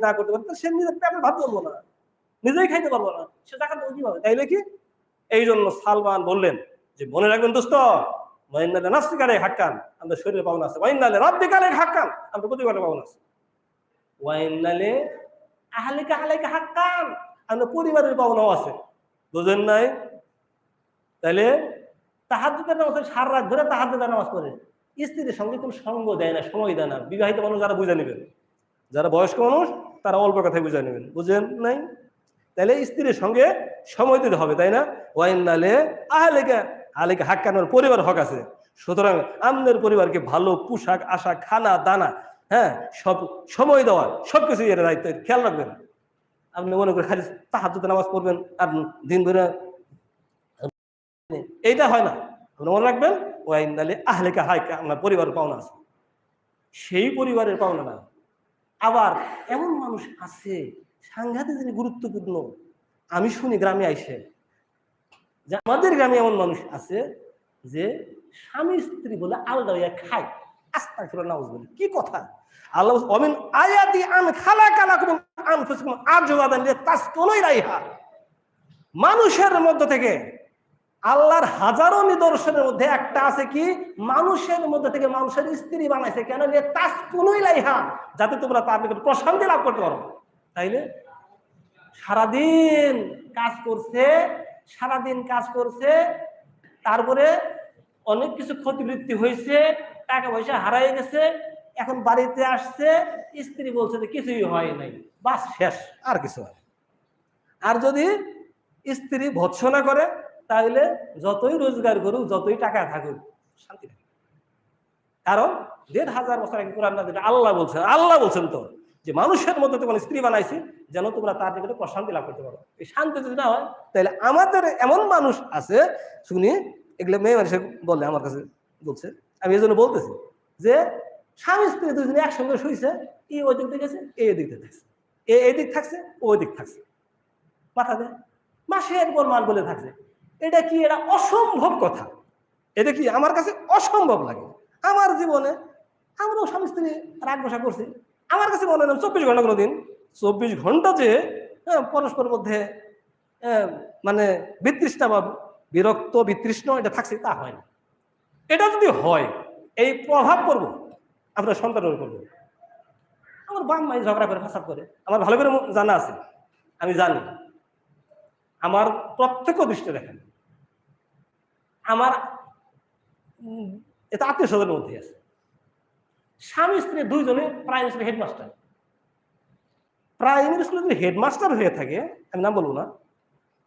না করতে পারে সে নিজের পেটে ভাত বলব না। নিজেই খাইতে পারব না। সে জাকাত দেবো কীভাবে? তাইলে কি? এই জন্য সালমান বললেন যে, মনে রাখবেন দোস্ত নাস্তিকারে হাক্কান। আমাদের শরীরে পাওনা আছে। রব্বিকালে হাক্কান। আমাদের পাওনা আছে। হাক্কান। আমাদের পরিবারের পাওনাও আছে। বুঝেন নাই? তাহলে তাহাজ্জুদের নামাজ সারা রাত ধরে তাহাজ্জুদের নামাজ পড়ে। স্ত্রীর সঙ্গে কোনো সঙ্গ দেয় না, সময় দেয় না। বিবাহিত মানুষ যারা বুঝে নেবেন, যারা বয়স্ক মানুষ তারা অল্প কথায় বুঝে নেবেন। বুঝেন নাই? তাহলে স্ত্রীর সঙ্গে সময় দিতে হবে, তাই না? ওয়াইন নালে আহলেকা আলেকা হাক্কানোর পরিবার হক আছে। সুতরাং আমনের পরিবারকে ভালো পোশাক আশা খানা, দানা হ্যাঁ সব সময় দেওয়া সব কিছু এর দায়িত্ব, খেয়াল রাখবেন। আপনি মনে করে খালি তাহাজুতে নামাজ পড়বেন আর দিন ধরে এইটা হয় না। আপনি মনে রাখবেন ওয়াইন নালে আহলেকা হাইকা আপনার পরিবারের পাওনা আছে। সেই পরিবারের পাওনা না। আবার এমন মানুষ আছে, সাংঘাতিক যিনি গুরুত্বপূর্ণ। আমি শুনি গ্রামে আইসে। যে আমাদের গ্রামে এমন মানুষ আছে যে স্বামী স্ত্রী বলে আলাদা হইয়া খায়। বলে কি কথা? অমিন খালা কুম মানুষের মধ্য থেকে আল্লাহর হাজারো নিদর্শনের মধ্যে একটা আছে কি? মানুষের মধ্যে থেকে মানুষের স্ত্রী বানাইছে। কেন? তাস কোনই লাইহা যাতে তোমরা তার নিকট প্রশান্তি লাভ করতে পারো। তাইলে সারাদিন কাজ করছে সারাদিন কাজ করছে তারপরে অনেক কিছু ক্ষতিবৃত্তি হয়েছে টাকা পয়সা হারাই গেছে এখন বাড়িতে আসছে স্ত্রী বলছে যে কিছুই হয় নাই বাস শেষ। আর কিছু হয় আর যদি স্ত্রী ভৎসনা করে তাহলে যতই রোজগার করুক, যতই টাকা থাকুক, শান্তি নেই কারণ দেড় হাজার বছর আগে কোরআন আল্লাহ বলছেন আল্লাহ বলছেন তো যে মানুষের মধ্যে তোমার স্ত্রী বানাইছি, যেন তোমরা তার নিকটে প্রশান্তি লাভ করতে পারো। এই শান্তি যদি না হয়, তাহলে আমাদের এমন মানুষ আছে, শুনি, এগুলো মেয়ে মানুষ বলে আমার কাছে বলছে, আমি এই জন্য বলতেছি যে স্বামী স্ত্রী দুজনে একসঙ্গে শুইছে, এ ওই দিক থেকে গেছে, এ দিক থেকে থাকছে। এ এদিক থাকছে ওই দিক থাকছে। মাথা দেয়। মাসের পর মাস বলে থাকছে। এটা কি এটা অসম্ভব কথা? এটা কি আমার কাছে অসম্ভব লাগে? আমার জীবনে আমরাও স্বামী স্ত্রী রাগ বসা করছি। আমার কাছে মনে হয় চব্বিশ ঘণ্টা কোনো দিন। চব্বিশ ঘণ্টা যে পরস্পরের মধ্যে মানে বিতৃষ্ণা বা বিরক্ত, বিতৃষ্ণ এটা থাকছে, তা হয় না। এটা যদি হয়, এই প্রভাব পড়ব, আপনার সন্তানের পড়বে। আমার বাম মাই ঝগড়া করে ফাঁসাদ করে। আমার ভালো করে জানা আছে। আমি জানি। আমার প্রত্যক্ষ দৃষ্টি দেখেন। আমার এটা আত্মীয় স্বজনের মধ্যে আছে। স্বামী, স্ত্রী দুইজনে প্রাইমারি স্কুলের হেডমাস্টার। প্রাইমারি স্কুলে যদি হেডমাস্টার হয়ে থাকে, আমি নাম বলব না,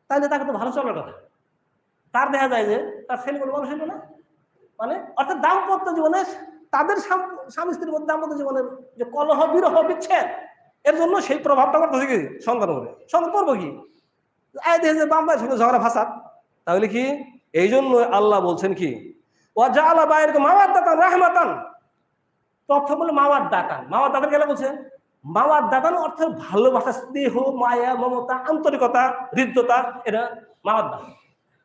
তাহলে তাকে তো ভালো চলার কথা। তার দেখা যায় যে তার ছেলে কোনো মানুষ হলো না। মানে অর্থাৎ দাম্পত্য জীবনে তাদের স্বাম- স্ত্রীর মধ্যে দাম্পত্য জীবনের যে কলহ, বিরহ, বিচ্ছেদ, এর জন্য সেই প্রভাবটা করতেছে কি সন্তান করে সন্তান করব কি? আয় দেখে যে বাম্বাই সঙ্গে ঝগড়া, ফাঁসাদ, তাহলে কি? এই জন্য আল্লাহ বলছেন কি, ওয়া জাআলা বাইরকুম মাওয়াদ্দাতান রাহমাতান। প্রথম বলে মাওয়ার দাতান মাওয়ার দাতান গেলে বলছেন মাওয়ার দাতান অর্থ ভালোবাসা, স্নেহ, মায়া, মমতা, আন্তরিকতা, হৃদ্যতা, এটা মাওয়ার দাতান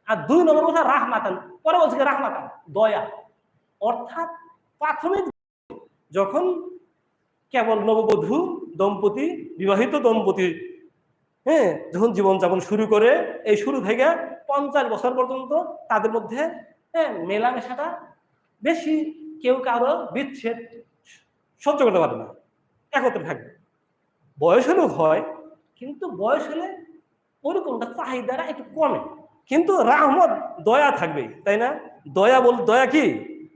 আর দুই নম্বর কথা রাহমাতান। পরে বলছে রাহমাতান? দয়া। অর্থাৎ প্রাথমিক যখন কেবল নববধূ, দম্পতি, বিবাহিত দম্পতি হ্যাঁ যখন জীবনযাপন শুরু করে, এই শুরু থেকে পঞ্চাশ বছর পর্যন্ত তাদের মধ্যে হ্যাঁ মেলামেশাটা বেশি কেউ কারও বিচ্ছেদ সহ্য করতে পারে না, একত্রে থাকবে। বয়স হলেও হয়, কিন্তু বয়স হলে ওরকমটা চাহিদাটা একটু কমে। কিন্তু রাহমত, দয়া থাকবে, তাই না? দয়া বল, দয়া কি?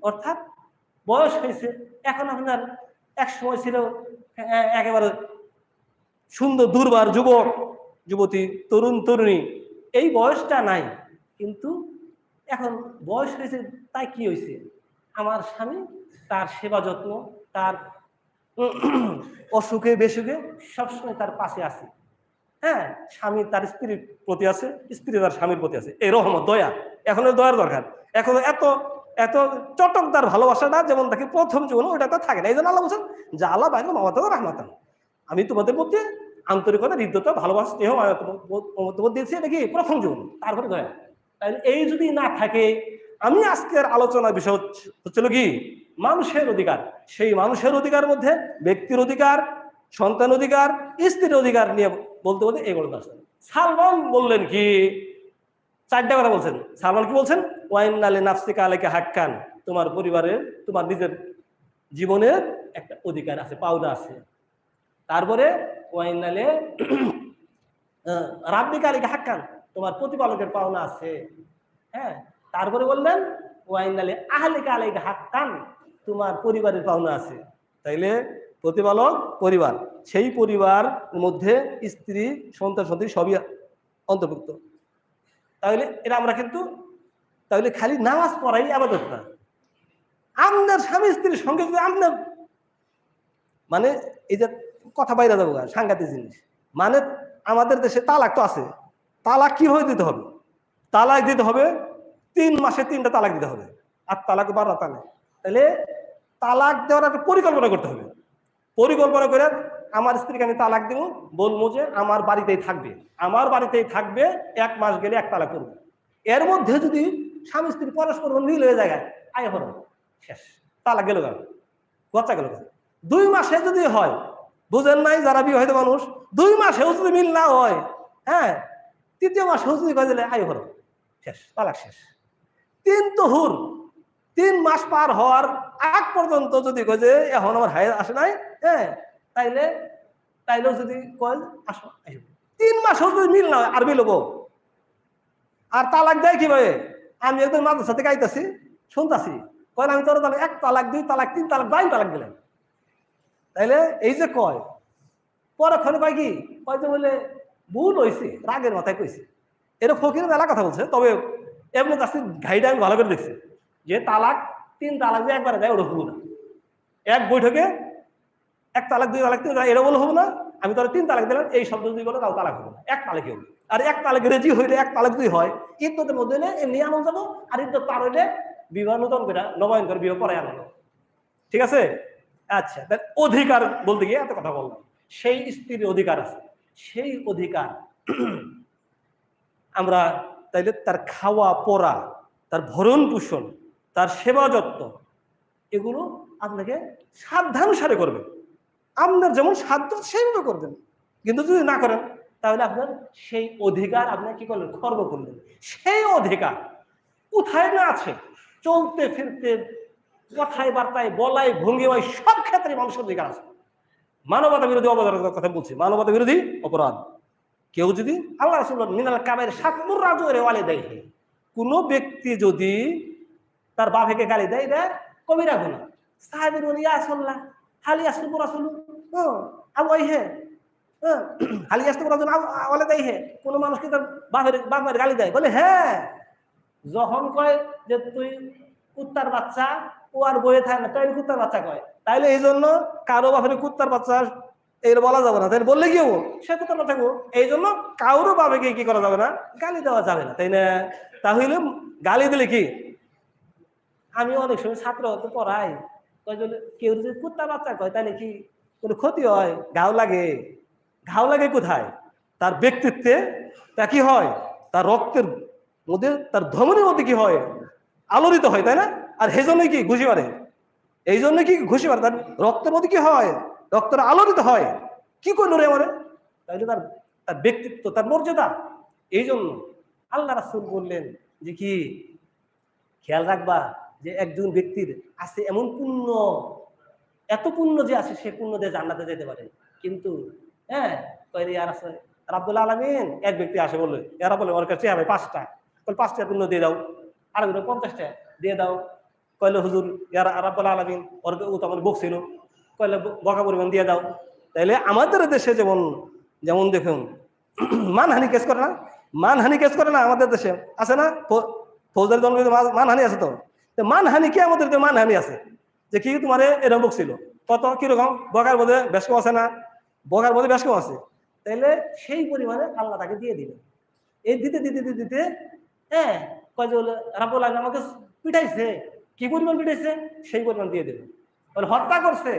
অর্থাৎ বয়স হয়েছে, এখন আপনার এক সময় ছিল একেবারে সুন্দর, দুর্বার যুবক যুবতী, তরুণ, তরুণী, এই বয়সটা নাই। কিন্তু এখন বয়স হয়েছে, তাই কি হয়েছে? আমার স্বামী তার সেবা যত্ন, তার অসুখে, বেসুখে সবসময় তার পাশে আছে। হ্যাঁ স্বামী তার স্ত্রীর প্রতি আছে, স্ত্রী তার স্বামীর প্রতি আছে। এই রহমত, দয়া। এখন দয়ার দরকার। এখন এত এত চটকদার ভালোবাসাটা যেমন তাকে প্রথম জীবনে ওইটা তো থাকে না। এই জন্য আল্লাহ বলছেন, যে আল্লাহ বাইরে মামাতে রাহমাতান আমি তোমাদের মধ্যে আন্তরিকতা, হৃদ্যতা, ভালোবাসা, স্নেহ তোমার দিয়েছি, এটা কি প্রথম জীবন? তারপরে দয়া তাহলে এই যদি না থাকে, আমি আজকের আলোচনার বিষয় হচ্ছিল কি? মানুষের অধিকার। সেই মানুষের অধিকার মধ্যে ব্যক্তির অধিকার, সন্তান অধিকার, স্ত্রীর অধিকার নিয়ে বলতে বলতে এগুলো আসেন সালমান বললেন কি? চারটা কথা বলছেন। সালমান কি বলছেন? ওয়াইন নালে নাফসিকা আলেকে হাক্কান। তোমার পরিবারের, তোমার নিজের জীবনের একটা অধিকার আছে, পাওনা আছে। তারপরে ওয়াইন নালে রাব্বিকা হাক্কান, তোমার প্রতিপালকের পাওনা আছে। হ্যাঁ তারপরে বললেন ওয়াইন নালে আহলিকা আলেকে হাক্কান, তোমার পরিবারের পাওনা আছে। তাইলে প্রতিপালক পরিবার, সেই পরিবার মধ্যে স্ত্রী, সন্তান, সন্ততি সবই অন্তর্ভুক্ত। তাহলে এটা আমরা কিন্তু তাহলে খালি নামাজ পড়াই আবাদত না। আপনার স্বামী স্ত্রীর সঙ্গে আপনার মানে এই যে কথা বাইরে যাব সাংঘাতিক জিনিস। মানে আমাদের দেশে তালাক তো আছে। তালাক কীভাবে দিতে হবে? তালাক দিতে হবে, তিন মাসে তিনটা তালাক দিতে হবে। আর তালাক বারো তালাক তাহলে তালাক দেওয়ার একটা পরিকল্পনা করতে হবে। পরিকল্পনা করে আমার স্ত্রীকে আমি তালাক দিব, বলব যে আমার বাড়িতেই থাকবে। আমার বাড়িতেই থাকবে, এক মাস গেলে এক তালাক করবে। এর মধ্যে যদি স্বামী স্ত্রী পরস্পর মিল হয়ে যায় আয় হলো শেষ। তালাক গেল গেল গেল গেল। দুই মাসে যদি হয় বুঝেন নাই যারা বিবাহিত মানুষ? দুই মাসেও যদি মিল না হয় হ্যাঁ তৃতীয় মাসেও যদি কয়ে দিলে আয় হলো। শেষ তালাক শেষ। তিন তহুর, তিন মাস পার হওয়ার আগ পর্যন্ত যদি কয় যে, এখন আমার হায় আসে নাই হ্যাঁ তাইলে, তাইলেও যদি কয় আসো। তিন মাসেও যদি মিল না হয়, আর মিলব আর তালাক দেয় কীভাবে? আমি একদম মাদ্রাসা থেকে আইতাছি শুনতাছি, কয় আমি তোর তাহলে এক তালাক, দুই তালাক, তিন তালাক, বাইন তালাক দিলেন। তাইলে এই যে কয় পরক্ষণে পাই কি, কয় যে বলে ভুল হয়েছে রাগের মাথায় কইছে। এটা ফকির মেলা কথা বলছে, তবে এমনি কাছে ঘাইটা আমি ভালো করে দেখছি, যে তালাক, তিন তালাক যে একবারে দেয় হব না। এক বৈঠকে এক তালাক, দুই তালাক, তিন বলে হব না, আমি তোর তিন তালাক দিলাম, এই শব্দ যদি বলে তাও তালাক হব না, এক তালাকে হবে আর এক তালাক রেজি হইলে এক তালাক দুই হয়, ইদ্যতের মধ্যে হলে এমনি আনন্দ যাব আর ইদ্যত তার হইলে বিবাহ নতুন করে, নবায়ন করে বিবাহ পরে আনন্দ। ঠিক আছে? আচ্ছা তার অধিকার বলতে গিয়ে এত কথা বললাম। সেই স্ত্রীর অধিকার আছে। সেই অধিকার আমরা তাইলে তার খাওয়া পরা তার ভরণ পোষণ, তার সেবা যত্ন, এগুলো আপনাকে সাধ্যানুসারে করবেন আপনার যেমন সাধ্য সেইভাবে করবেন। কিন্তু যদি না করেন, তাহলে আপনার সেই অধিকার আপনার কি করলেন? খর্ব করলেন। সেই অধিকার কোথায় না আছে। চলতে, ফিরতে কথায় বার্তায় বলাই ভঙ্গিমায় সব ক্ষেত্রে মানুষের অধিকার আছে। মানবতা বিরোধী অপরাধের কথা বলছি। মানবতা বিরোধী অপরাধ। কেউ যদি আল্লাহ রসুল মিনাল কাবের সাতমুর রাজু ওয়ালে দেয় কোনো ব্যক্তি যদি তার বাপেকে গালি দেয় দেয় কবিরা গুণা। সাহেবের বলি আসল্লাহ হালি আসতে পুরা শুনু আবু আই হে হ্যাঁ, হালি আসতে পুরা ওয়ালে দেয় হে। কোনো মানুষকে তার বাপের বাপের গালি দেয়। বলে হ্যাঁ যখন কয় যে তুই কুত্তার বাচ্চা ও আর বয়ে থাকে না, তাই কুত্তার বাচ্চা কয়। তাইলে এই জন্য কারও বাপের কুত্তার বাচ্চা এর বলা যাবে না। তাই বললে কি হব? সে কুত্তার বাচ্চা গো এই জন্য কারও বাবাকে কি করা যাবে না? গালি দেওয়া যাবে না। তাই না? তাহলে গালি দিলে কি? আমি অনেক সময় ছাত্র তো পড়াই। কেউ যদি কুত্তার বাচ্চা কয় তাহলে কি কোনো ক্ষতি হয়? ঘাও লাগে। ঘাও লাগে কোথায়? তার ব্যক্তিত্বে তা কি হয়? তার রক্তের মধ্যে, তার ধমনের মধ্যে কি হয়? আলোড়িত হয়, তাই না? আর সেই জন্যই কি ঘুষি মারে? এই জন্য কি ঘুষি মারে? তার রক্তের মধ্যে কি হয়? রক্তটা আলোড়িত হয়। কি করল রে আমারে? তাইলে তার তার ব্যক্তিত্ব, তার মর্যাদা। এই জন্য আল্লাহ রাসুল বললেন যে কি, খেয়াল রাখবা যে একজন ব্যক্তির আছে এমন পুণ্য, এত পুণ্য যে আছে সে পুণ্য দিয়ে জান্নাতে যেতে পারে। কিন্তু হ্যাঁ কয়রে আর আছে রাব্দুল আলমিন, এক ব্যক্তি আসে বলল এরা বলে, ওর কাছে পাঁচটা। বলে, পাঁচটা পুণ্য দিয়ে দাও। আর পঞ্চাশটা দিয়ে দাও। কইলে, হুজুর, ইয়ার রাব্বুল আলমিন ওর তো আমার বকছিল। কইলে বকা পরিমাণ দিয়ে দাও। তাইলে আমাদের দেশে যেমন যেমন দেখুন, মানহানি কেস করে না? মানহানি কেস করে না আমাদের দেশে? আছে না? ফৌজদারি দল মানহানি আছে তো? মানহানি কি আমাদের মানহানি আছে? যে কি তোমার এরকম বকছিল? কত? কীরকম? বকার বোধে বেশ কম আছে না? বকার মধ্যে বেশ কম আছে? তাইলে সেই পরিমাণে আল্লাহ তাকে দিয়ে দিবে। এই দিতে দিতে দিতে দিতে হ্যাঁ কয় যে বলে রাবুল আমাকে পিটাইছে। কি পরিমাণ পিটাইছে সেই পরিমাণ দিয়ে দেবে। বলে হত্যা করছে,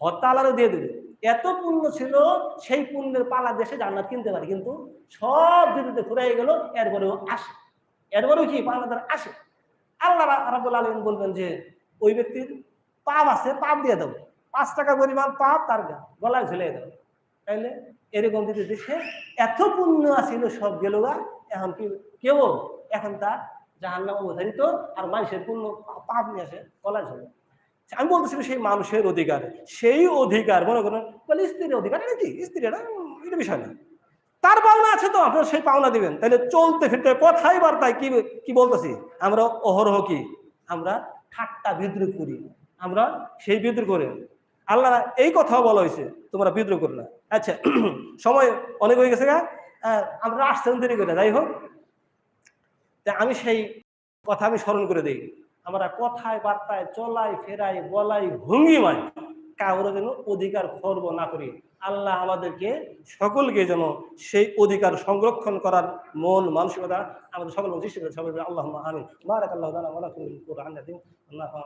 হত্যা আল্লাহরও দিয়ে দেবে। এত পুণ্য ছিল, সেই পুণ্যের পালা দেশে জান্নাত কিনতে পারে, কিন্তু সব দিতে ফুরাই গেল, এরপরেও আসে। এরপরেও কি? পালা দ্বারা আসে। আল্লাহ রাবুল আলম বলবেন যে, ওই ব্যক্তির পাপ আছে, পাপ দিয়ে দেবো পাঁচ টাকা পরিমাণ পাপ তার গলায় ঝুলিয়ে দেবো তাইলে এরকম যদি দেশে এত পুণ্য আছিল, সব গেল এখন কি কেউ এখন তার জাহান নাম অবধারিত আর মানুষের পুণ্য পাপ নিয়ে আসে, বলা যাবে আমি বলতেছিলাম সেই মানুষের অধিকার, সেই অধিকার, মনে করেন, বলে স্ত্রীর অধিকার, এটা কি? স্ত্রী এটা এটা বিষয় না। তার পাওনা আছে তো, আপনারা সেই পাওনা দিবেন। তাহলে চলতে ফিরতে কথাই বার্তায় কি কি বলতেছি? আমরা অহরহ কি? আমরা ঠাট্টা বিদ্রুপ করি। আমরা সেই বিদ্রুপ করি। আল্লাহ এই কথাও বলা হয়েছে, তোমরা বিদ্রোহ করো না। আচ্ছা সময় অনেক হয়ে গেছে আমরা আসছেন দেরি করে, যাই হোক। আমি সেই কথা আমি স্মরণ করে দিই। আমরা কথায়, বার্তায় চলাই ফেরাই বলাই ভঙ্গিমায় কাউরে যেন অধিকার খর্ব না করি। আল্লাহ আমাদেরকে সকলকে যেন সেই অধিকার সংরক্ষণ করার মন মানসিকতা আমাদের সকল সৃষ্টি করে। সবাই আল্লাহ আমিন। মারাক আল্লাহ আল্লাহ